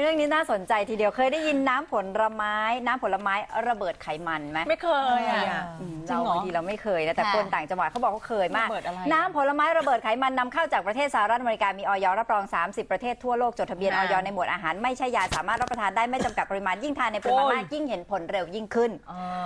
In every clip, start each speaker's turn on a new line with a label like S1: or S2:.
S1: เรื่องนี้น่าสนใจทีเดียวเคยได้ยินน้ำผลไม้ น้ำผลไม้ระเบิดไขมันไหม
S2: ไม่เคยอะ
S1: อืม
S2: จริ
S1: เรา
S2: งเหรอ
S1: บางทีเราไม่เคยนะแต่
S3: ค่ะ
S1: คนต่างจังหวัดเขาบอกเขาเคยมาก
S2: ระเบิดอะไร
S1: น้ำผลไม้ระเบิดไขมันนำเข้าจากประเทศสหรัฐอเมริกามีออยรับรอง 30 ประเทศทั่วโลกจดทะเบียนอ
S2: ค่ะ
S1: อยในหมวดอาหารไม่ใช่ยาสามารถรับประทานได้ไม่จำกัดปริมาณยิ่งทานในปริมาณ
S2: โอ้ย
S1: มากยิ่งเห็นผลเร็วยิ่งขึ้น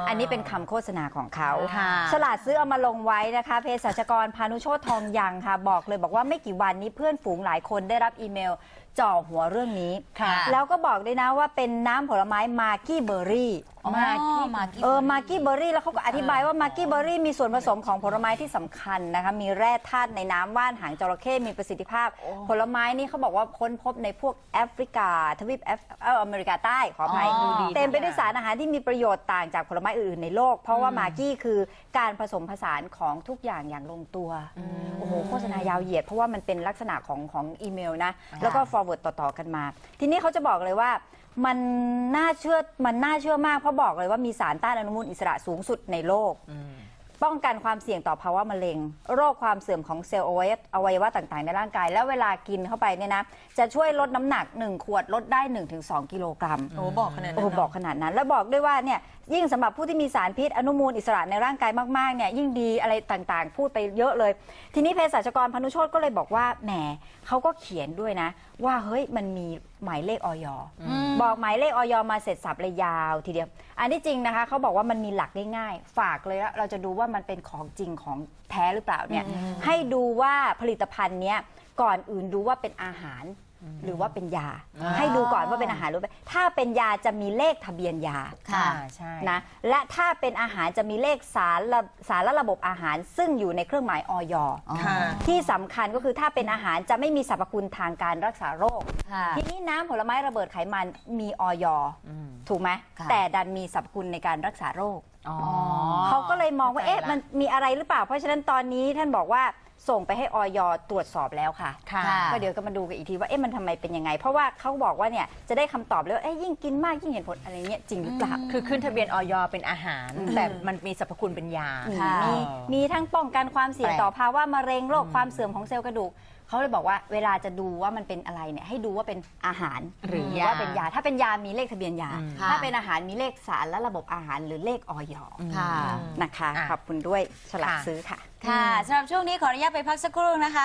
S1: อันนี้เป็นคำโฆษณาของเขา
S2: ค่ะ
S1: ฉลาดซื้อเอามาลงไว้นะคะเภสัชกรพานุโชตทองยังค่ะ บอกเลยบอกว่าไม่กี่วันนี้เพื่อนฝูงหลายคนได้รับอีเมล จ่อหัวเรื่องนี้
S2: ค่ะ
S1: แล้วก็บอกด้วยนะว่าเป็นน้ำผลไม้มากี้เบอร์รี่
S2: มากกี้
S3: มากกี้
S1: เออมากี้เบอร์รี่แล้วเขาก็อธิบายว่ามากี้เบอร์รี่มีส่วนผสมของผลไม้ที่สำคัญนะคะ มีแร่ธาตุในน้ำว่านหางจระเข้มีประสิทธิภาพ ผลไม้นี่เขาบอกว่าค้นพบในพวกแอฟริกา ทวีปแอฟเอออเมริกาใต้ขออภัย
S3: อ๋อ
S1: ดูดี เต็มไปด้วยสารอาหารที่มีประโยชน์ต่างจากผลไม้อื่นๆในโลก เพราะว่ามากี้คือการผสมผสานของทุกอย่างอย่างลงตัวโอ้โหโฆษณายาวเหยียดเพราะว่ามันเป็นลักษณะของของอีเมลนะแล้วก็ forward ต่อๆกันมา ทีนี้เขาจะบอกเลยว่า มันน่าเชื่อมันน่าเชื่อมากเพราะบอกเลยว่ามีสารต้านอนุมูลอิสระสูงสุดในโลก ป้องกันความเสี่ยงต่อภาวะมะเร็ง โรคความเสื่อมของเซลล์อวัยวะอวัยวะต่างๆ ในร่างกาย แล้วเวลากินเข้าไปเนี่ยนะจะช่วยลดน้ำหนัก 1 ขวดลดได้ 1-2 กิโลกรัม
S2: โอ้บอกขนาดนั้น
S1: โอ้
S2: เหร
S1: บอกขนาดนั้น แล้วบอกด้วยว่าเนี่ยยิ่งสำหรับผู้ที่มีสารพิษอนุมูลอิสระในร่างกายมากๆเนี่ยยิ่งดีอะไรต่างๆ พูดไปเยอะเลย ทีนี้เภสัชกรพานุโชตก็เลยบอกว่าแหมเขาก็เขียนด้วยนะ ว่าเฮ้ยมันมีหมายเลขออยบอกหมายเลขออยมาเสร็จสับเลยยาวทีเดียว อันที่จริงนะคะเขาบอกว่ามันมีหลักง่ายๆฝากเลยแล้วเราจะดูว่ามันเป็นของจริงของแท้หรือเปล่าเนี่ยให้ดูว่าผลิตภัณฑ์เนี้ยก่อนอื่นดูว่าเป็นอาหาร หรือว่าเป็นยา ให้ดูก่อนว่าเป็นอาหารหรือไม่ถ้าเป็นยาจะมีเลขทะเบียนยา
S3: ค่ะ
S2: ใช่
S1: นะและถ้าเป็นอาหารจะมีเลขสารระสารระบบอาหารซึ่งอยู่ในเครื่องหมายออย
S2: ค่ะ
S1: ที่สำคัญก็คือถ้าเป็นอาหารจะไม่มีสรรพคุณทางการรักษาโรค
S3: ค่ะ
S1: ทีนี้น้ำผลไม้ระเบิดไขมันมีออยถูกไหม
S3: ค่ะ
S1: แต่ดันมีสรรพคุณในการรักษาโรค
S2: อ๋อ
S1: เขาก็เลยมองว่า
S2: เข้าใจ
S1: เอ๊ะ
S2: ละ
S1: มันมีอะไรหรือเปล่า เพราะฉะนั้นตอนนี้ท่านบอกว่าส่งไปให้ออยตรวจสอบแล้วค่ะ
S2: ค่ะ
S3: ค่ะ
S1: ก็เดี๋ยวก็มาดูกันอีกทีว่าเอ๊ะมันทำไมเป็นยังไง เพราะว่าเขาบอกว่าเนี่ยจะได้คำตอบเลยว่าเอ๊ะยิ่งกินมากยิ่งเห็นผลอะไรเงี้ยจริงหรือเปล่า
S2: คือขึ้นทะเบียนออยเป็นอาหาร แต่มันมีสรรพคุณเป็นยา
S3: ค่ะ
S1: มีมีทั้งป้องกันความเสี่ยง
S3: แปลก
S1: ต่อภาวะมะเร็งโรคความเสื่อมของเซลล์กระดูกเขาเลยบอกว่าเวลาจะดูว่ามันเป็นอะไรเนี่ยให้ดูว่าเป็นอาหาร
S2: หรือยา
S1: ว่าเป็นยา ถ้าเป็นยามีเลขทะเบียนยา
S3: ค่ะ
S1: ถ้าเป็นอาหารมีเลขสารและระบบอาหารหรือเลขออย
S3: ค่ะ
S1: นะคะ
S2: อะ
S1: ขอบคุณด้วยฉลาด
S2: ค่ะ
S1: ซื้อค่ะ
S3: ค่ะสำหรับช่วงนี้ขออนุญาตไปพักสักครู่นะคะ